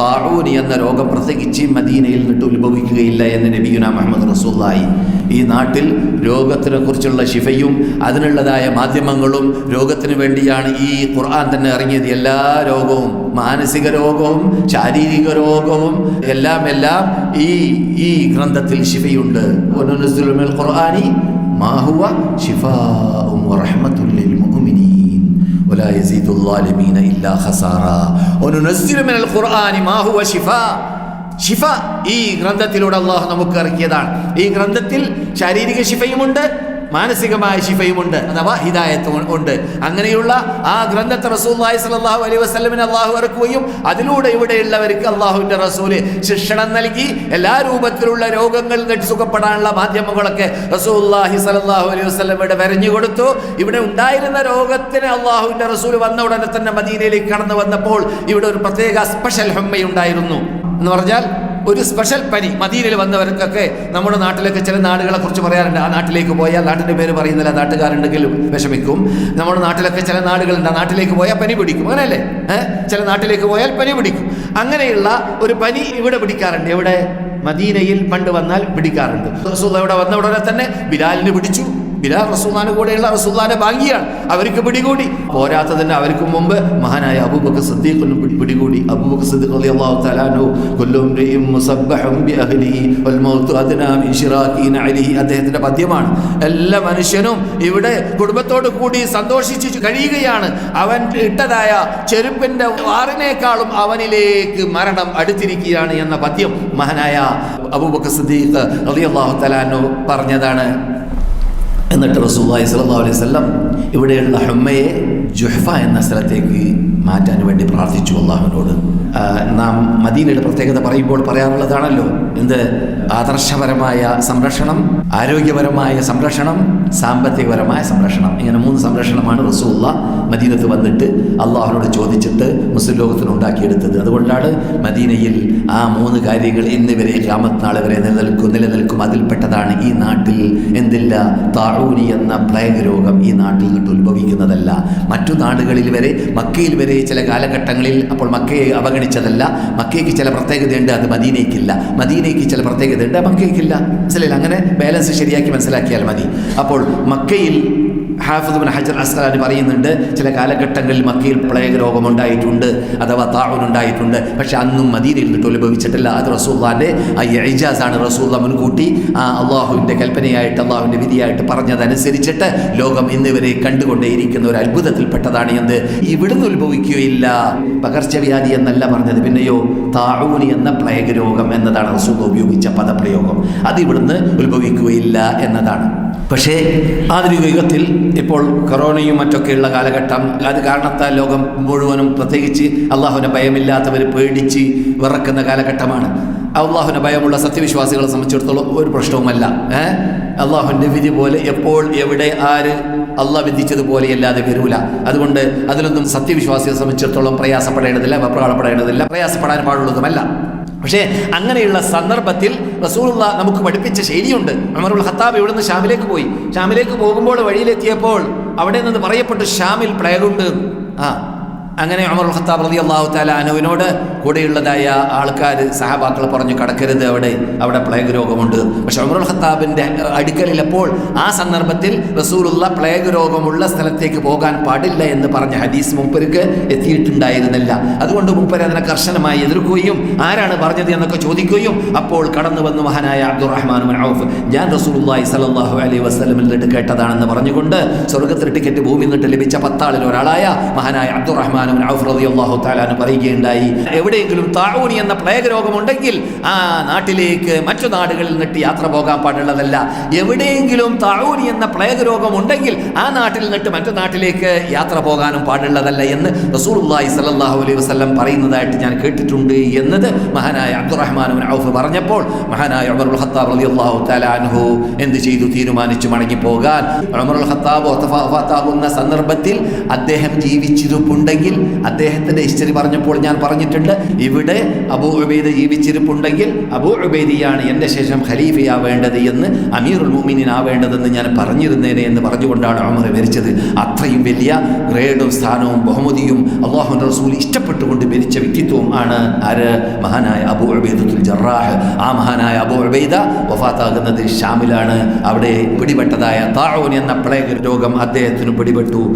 താഴൂനി എന്ന രോഗം പ്രത്യേകിച്ച് മദീനയിൽ നിന്നിട്ട് ഉത്ഭവിക്കുകയില്ല എന്ന് നബിയുന മുഹമ്മദ് റസൂല്ലായി ഈ നാട്ടിൽ രോഗത്തിനെ കുറിച്ചുള്ള ശിഫയും അതിനുള്ളതായ മാധ്യമങ്ങളും രോഗത്തിന് വേണ്ടിയാണ് ഈ ഖുർആൻ തന്നെ ഇറങ്ങിയത്. എല്ലാ രോഗവും മാനസിക രോഗവും ശാരീരിക രോഗവും എല്ലാം എല്ലാം ഈ ഈ ഗ്രന്ഥത്തിൽ ശിഫയുണ്ട്. ഖുർആാനി മാഹുവ ഖുർആനി മാ ഹുവ ശിഫാഉം വറഹ്മത്തുൽ ലിൽ മുഅ്മിനീൻ. ولا يزيد الظالمين إلا خسارا وننزل من القرآن ما هو شفاء ഷിഫ ഈ ഗ്രന്ഥത്തിലൂടെ അള്ളാഹു നമുക്ക് ഇറക്കിയതാണ് ഈ ഗ്രന്ഥത്തിൽ ശാരീരിക ശിഫയുമുണ്ട് മാനസികമായ ശിഫയുമുണ്ട് അഥവാ ഹിദായത്തും ഉണ്ട്. അങ്ങനെയുള്ള ആ ഗ്രന്ഥത്തെ റസൂല്ലായി സല്ലല്ലാഹു അലൈ വസ്ലമിന് അള്ളാഹു ഇറക്കുകയും അതിലൂടെ ഇവിടെയുള്ളവർക്ക് അള്ളാഹുവിന്റെ റസൂൽ ശിക്ഷണം നൽകി എല്ലാ രൂപത്തിലുള്ള രോഗങ്ങൾ സുഖപ്പെടാനുള്ള മാധ്യമങ്ങളൊക്കെ റസൂല്ലാഹി സലാഹു അലൈഹി വസല്ലമയുടെ വരഞ്ഞു കൊടുത്തു. ഇവിടെ ഉണ്ടായിരുന്ന രോഗത്തിന് അള്ളാഹുവിന്റെ റസൂൽ വന്ന ഉടനെ തന്നെ മദീനയിലേക്ക് കടന്നു വന്നപ്പോൾ ഇവിടെ ഒരു പ്രത്യേക സ്പെഷ്യൽ ഹെമ്മയുണ്ടായിരുന്നു. എന്ന് പറഞ്ഞാൽ ഒരു സ്പെഷ്യൽ പനി. മദീനയിൽ വന്നവർക്കൊക്കെ നമ്മുടെ നാട്ടിലൊക്കെ ചില നാടുകളെ കുറിച്ച് പറയാറുണ്ട്. ആ നാട്ടിലേക്ക് പോയാൽ നാട്ടിന്റെ പേര് പറയുന്നില്ല. നാട്ടുകാരുണ്ടെങ്കിലും വിഷമിക്കും. നമ്മുടെ നാട്ടിലൊക്കെ ചില നാടുകളുണ്ട്. ആ നാട്ടിലേക്ക് പോയാൽ പനി പിടിക്കും. അങ്ങനെയല്ലേ? ചില നാട്ടിലേക്ക് പോയാൽ പനി പിടിക്കും. അങ്ങനെയുള്ള ഒരു പനി ഇവിടെ പിടിക്കാറുണ്ട്. എവിടെ? മദീനയിൽ പണ്ട് വന്നാൽ പിടിക്കാറുണ്ട്. റസൂൽ ഇവിടെ വന്ന ഉടനെ തന്നെ ബിലാലിന് പിടിച്ചു. ബിലാൽ റസൂല്ലാന്റെ കൂടെയുള്ള റസൂദാന്റെ ഭാഗ്യാണ്. അവർക്ക് പിടികൂടി. പോരാത്തതിന് അവർക്ക് മുമ്പ് മഹാനായ അബൂബക്കർ സദ്ദീഖിനും പിടി- പിടികൂടി. അബൂബക്കർ സിദ്ദീഖ് മിൻ ശിറാഖി നഅലിഹി അദ്ദേഹത്തിന്റെ പദ്യമാണ്. എല്ലാ മനുഷ്യനും ഇവിടെ കുടുംബത്തോട് കൂടി സന്തോഷിച്ചു കഴിയുകയാണ്. അവൻ ഇട്ടതായ ചെരുപ്പിന്റെ വാറിനേക്കാളും അവനിലേക്ക് മരണം അടുത്തിരിക്കുകയാണ് എന്ന പദ്യം മഹാനായ അബൂബക്കർ സദ്ദീഖ് റളിയല്ലാഹു അള്ളാഹു പറഞ്ഞതാണ്. എന്നിട്ട് റസൂല്ലായി സ്വല്ലല്ലാഹു അലൈഹി ഇവിടെയുള്ള ഹുമ്മയെ ജുഹ്ഫ എന്ന സ്ഥലത്തേക്ക് മാറ്റാൻ വേണ്ടി പ്രാർത്ഥിച്ചു അള്ളാഹുവിനോട്. നാം മദീനയുടെ പ്രത്യേകത പറയുമ്പോൾ പറയാറുള്ളതാണല്ലോ എന്ത്? ആദർശപരമായ സംരക്ഷണം ആരോഗ്യപരമായ സംരക്ഷണം സാമ്പത്തികപരമായ സംരക്ഷണം. ഇങ്ങനെ മൂന്ന് സംരക്ഷണമാണ് റസൂള്ള മദീനത്ത് വന്നിട്ട് അള്ളാഹുനോട് ചോദിച്ചിട്ട് മുസ്ലിം ലോകത്തിന് ഉണ്ടാക്കിയെടുത്തത്. അതുകൊണ്ടാണ് മദീനയിൽ ആ മൂന്ന് കാര്യങ്ങൾ ക്യാമത്ത് നാളെ വരെ നിലനിൽക്കും നിലനിൽക്കും. അതിൽപ്പെട്ടതാണ് ഈ നാട്ടിൽ എന്തില്ല? താഴൂരി എന്ന പ്ലേഗ് രോഗം ഈ നാട്ടിൽ നിന്നിട്ട് ഉത്ഭവിക്കുന്നതല്ല മറ്റു നാടുകളിൽ വരെ മക്കയിൽ വരെ ചില കാലഘട്ടങ്ങളിൽ അപ്പോൾ മക്കയെ അവഗണിച്ചതല്ല. മക്കയ്ക്ക് ചില പ്രത്യേകതയുണ്ട് അത് മദീനയ്ക്കില്ല. മദീനയ്ക്ക് ചില പ്രത്യേകതയുണ്ട് മക്കയ്ക്കില്ല. മനസ്സിലായില്ല? അങ്ങനെ ബാലൻസ് ശരിയാക്കി മനസ്സിലാക്കിയാൽ മതി. അപ്പോൾ മക്കയിൽ ഹാഫിദ് ബിൻ ഹജർ അസ്ലാനി പറയുന്നുണ്ട് ചില കാലഘട്ടങ്ങളിൽ മക്കയിൽ പ്ലേഗ് രോഗമുണ്ടായിട്ടുണ്ട് അഥവാ താഴൂൻ ഉണ്ടായിട്ടുണ്ട് പക്ഷെ അന്നും മദീനയിൽ നിന്നിട്ട് ഉത്ഭവിച്ചിട്ടില്ല അത് റസൂള്ളാന്റെ ഇജാസാണ് റസൂള്ള മുൻകൂട്ടി ആ അള്ളാഹുവിന്റെ കൽപ്പനയായിട്ട് അള്ളാഹുവിന്റെ വിധിയായിട്ട് പറഞ്ഞതനുസരിച്ചിട്ട് ലോകം ഇന്നിവരെ കണ്ടുകൊണ്ടേയിരിക്കുന്ന ഒരു അത്ഭുതത്തിൽപ്പെട്ടതാണ് എന്ത്? ഇവിടുന്ന് ഉത്ഭവിക്കുകയില്ല പകർച്ചവ്യാധി എന്നല്ല പറഞ്ഞത്. പിന്നെയോ താഴൂനി എന്ന പ്ലേഗ് രോഗം എന്നതാണ് റസൂൽ ഉപയോഗിച്ച പദപ്രയോഗം. അത് ഇവിടുന്ന് ഉത്ഭവിക്കുകയില്ല എന്നതാണ്. പക്ഷേ ആധുനിക യുഗത്തിൽ ഇപ്പോൾ കൊറോണയും മറ്റൊക്കെയുള്ള കാലഘട്ടം. അത് കാരണത്താൽ ലോകം മുഴുവനും പ്രത്യേകിച്ച് അള്ളാഹുവിനെ ഭയമില്ലാത്തവർ പേടിച്ച് വിറക്കുന്ന കാലഘട്ടമാണ്. അള്ളാഹുവിനെ ഭയമുള്ള സത്യവിശ്വാസികളെ സംബന്ധിച്ചിടത്തോളം ഒരു പ്രശ്നവുമല്ല. ഏഹ് അള്ളാഹുവിന്റെ വിധി പോലെ എപ്പോൾ എവിടെ ആര് അള്ളാഹ് വിധിച്ചതുപോലെ അല്ലാതെ വരൂല. അതുകൊണ്ട് അതിലൊന്നും സത്യവിശ്വാസികളെ സംബന്ധിച്ചിടത്തോളം പ്രയാസപ്പെടേണ്ടതില്ല വെപ്രാളപ്പെടേണ്ടതില്ല പ്രയാസപ്പെടാൻ പാടുള്ളതുമല്ല. പക്ഷേ അങ്ങനെയുള്ള സന്ദർഭത്തിൽ റസൂലുള്ള നമുക്ക് പഠിപ്പിച്ച ശൈലിയുണ്ട്. അമറുൽ ഖത്താബ് ഇവിടുന്ന് ഷാമിലേക്ക് പോയി? ഷാമിലേക്ക് പോകുമ്പോൾ വഴിയിലെത്തിയപ്പോൾ അവിടെ നിന്ന് പറയപ്പെട്ടു ഷാമിൽ പ്ലേഗുണ്ട് ആ അങ്ങനെ ഉമർ ഖത്താബ് റതി അള്ളാഹു താല അനുവിനോട് കൂടെയുള്ളതായ ആൾക്കാർ സഹാബാക്കൾ പറഞ്ഞു കടക്കരുത് അവിടെ അവിടെ പ്ലേഗ് രോഗമുണ്ട്. പക്ഷെ ഉമർ ഖത്താബിന്റെ അടുക്കലിൽ അപ്പോൾ ആ സന്ദർഭത്തിൽ റസൂലുള്ള പ്ലേഗ് രോഗമുള്ള സ്ഥലത്തേക്ക് പോകാൻ പാടില്ല എന്ന് പറഞ്ഞ ഹദീസ് മുപ്പർക്ക് എത്തിയിട്ടുണ്ടായിരുന്നില്ല. അതുകൊണ്ട് മുപ്പര് അതിനെ കർശനമായി എതിർക്കുകയും ആരാണ് പറഞ്ഞത് എന്നൊക്കെ ചോദിക്കുകയും അപ്പോൾ കടന്നു വന്നു മഹാനായ അബ്ദുറഹ്മാൻ ഔഫ്. ഞാൻ റസൂലുള്ളാഹി സ്വല്ലല്ലാഹു അലൈഹി വസ്ലമിൽ നിന്നിട്ട് കേട്ടതാണെന്ന് പറഞ്ഞുകൊണ്ട് സ്വർഗത്തിൽ ടിക്കറ്റ് ഭൂമി നിന്നിട്ട് ലഭിച്ച പത്താളിൽ ഒരാളായ മഹാനായ അബ്ദുറഹ്മാൻ ബിൻ ഔഫ് റതി അള്ളാഹു താലാനും പറയുകയുണ്ടായി എവിടെയെങ്കിലും താഴൂനി എന്ന പ്ലേഗ് രോഗമുണ്ടെങ്കിൽ ആ നാട്ടിലേക്ക് മറ്റു നാടുകളിൽ നിന്നിട്ട് യാത്ര പോകാൻ പാടുള്ളതല്ല. എവിടെയെങ്കിലും താഴൂനി എന്ന പ്ലേഗ് രോഗമുണ്ടെങ്കിൽ ആ നാട്ടിൽ നിന്നിട്ട് മറ്റു നാട്ടിലേക്ക് യാത്ര പോകാനും പാടുള്ളതല്ല എന്ന് റസൂലുള്ളാഹി സ്വല്ലല്ലാഹു അലൈഹി വസ്ലം പറയുന്നതായിട്ട് ഞാൻ കേട്ടിട്ടുണ്ട് എന്നത് മഹാനായ അബ്ദുറഹ്മാൻ ഔഫ് പറഞ്ഞപ്പോൾ മഹാനായ ഉമറുൽ ഖത്താബ് റളിയല്ലാഹു അള്ളാഹു അൻഹു എന്ത് ചെയ്തു? തീരുമാനിച്ചു മടങ്ങി പോകാൻ ഉമറുൽ ഖത്താബ് സന്ദർഭത്തിൽ അദ്ദേഹം ജീവിച്ചിരിപ്പുണ്ടെങ്കിൽ അദ്ദേഹത്തിന്റെ ഹിസ്റ്ററി പറഞ്ഞപ്പോൾ ഞാൻ പറഞ്ഞിട്ടുണ്ട് ഇവിടെ അബൂ ഉബൈദ ജീവിച്ചിരിപ്പുണ്ടെങ്കിൽ അബൂ ഉബൈദിയാണ് എന്റെ ശേഷം ഖലീഫയാവേണ്ടത് എന്ന് അമീറുൽ മുഅ്മിനീൻ ആവേണ്ടതെന്ന് ഞാൻ പറഞ്ഞിരുന്നേനെ എന്ന് പറഞ്ഞുകൊണ്ടാണ് അമർ മരിച്ചത്. അത്രയും വലിയ ഗ്രേഡും സ്ഥാനവും ബഹുമതിയും അള്ളാഹു റസൂൽ ഇഷ്ടപ്പെട്ടുകൊണ്ട് മരിച്ച വ്യക്തിത്വവും ആണ് ആര്? മഹാനായ അബൂ ഉബൈദത്തുൽ ജറാഹ്. ആ മഹാനായ അബൂ ഉബൈദ വഫാത്താകുന്നത് ഷാമിലാണ്. അവിടെ പിടിപെട്ടതായ താഴോൻ എന്ന പ്ലേഗ് രോഗം അദ്ദേഹത്തിന് പിടിപെട്ടു.